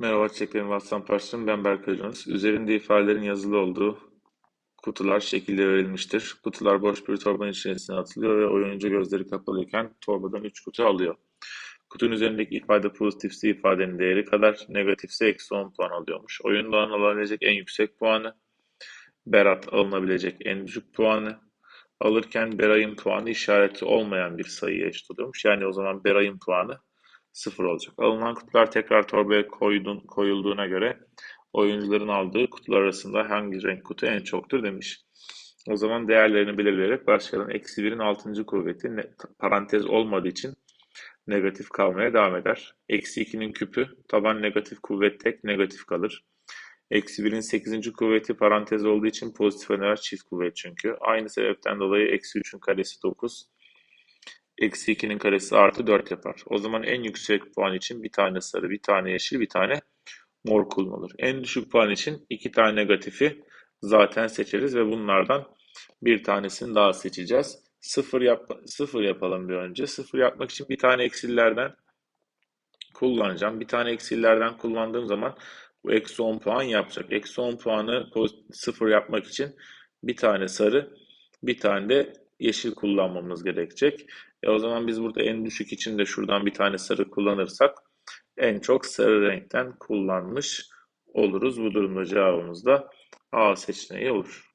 Merhaba Çiçeklerin WhatsApp Parsım. Ben Berkay Jones. Üzerinde ifadelerin yazılı olduğu kutular şekilde verilmiştir. Kutular boş bir torbanın içerisine atılıyor ve oyuncu gözleri kapalıyken torbadan 3 kutu alıyor. Kutunun üzerindeki ifade pozitifse ifadenin değeri kadar, negatifse eksi 10 puan alıyormuş. Oyundan alınabilecek en yüksek puanı, Berat alınabilecek en düşük puanı, alırken Beray'ın puanı işareti olmayan bir sayıya eşit oluyormuş. Yani o zaman Beray'ın puanı sıfır olacak. Alınan kutular tekrar torbaya koydun, koyulduğuna göre oyuncuların aldığı kutular arasında hangi renk kutu en çoktur demiş. O zaman değerlerini belirleyerek başlayalım. Eksi 1'in 6. kuvveti ne, parantez olmadığı için negatif kalmaya devam eder. Eksi 2'nin küpü taban negatif kuvvet tek negatif kalır. Eksi 1'in 8. kuvveti parantez olduğu için pozitif öner çift kuvvet çünkü. Aynı sebepten dolayı eksi 3'ün karesi 9. Eksi 2'nin karesi artı 4 yapar. O zaman en yüksek puan için bir tane sarı, bir tane yeşil, bir tane mor kullanılır. En düşük puan için iki tane negatifi zaten seçeriz ve bunlardan bir tanesini daha seçeceğiz. Sıfır, yap sıfır yapalım bir önce. Sıfır yapmak için bir tane eksillerden kullanacağım. Bir tane eksillerden kullandığım zaman bu eksi 10 puan yapacak. Eksi 10 puanı sıfır yapmak için bir tane sarı, bir tane de yeşil kullanmamız gerekecek. E o zaman biz burada en düşük için de şuradan bir tane sarı kullanırsak en çok sarı renkten kullanmış oluruz. Bu durumda cevabımız da A seçeneği olur.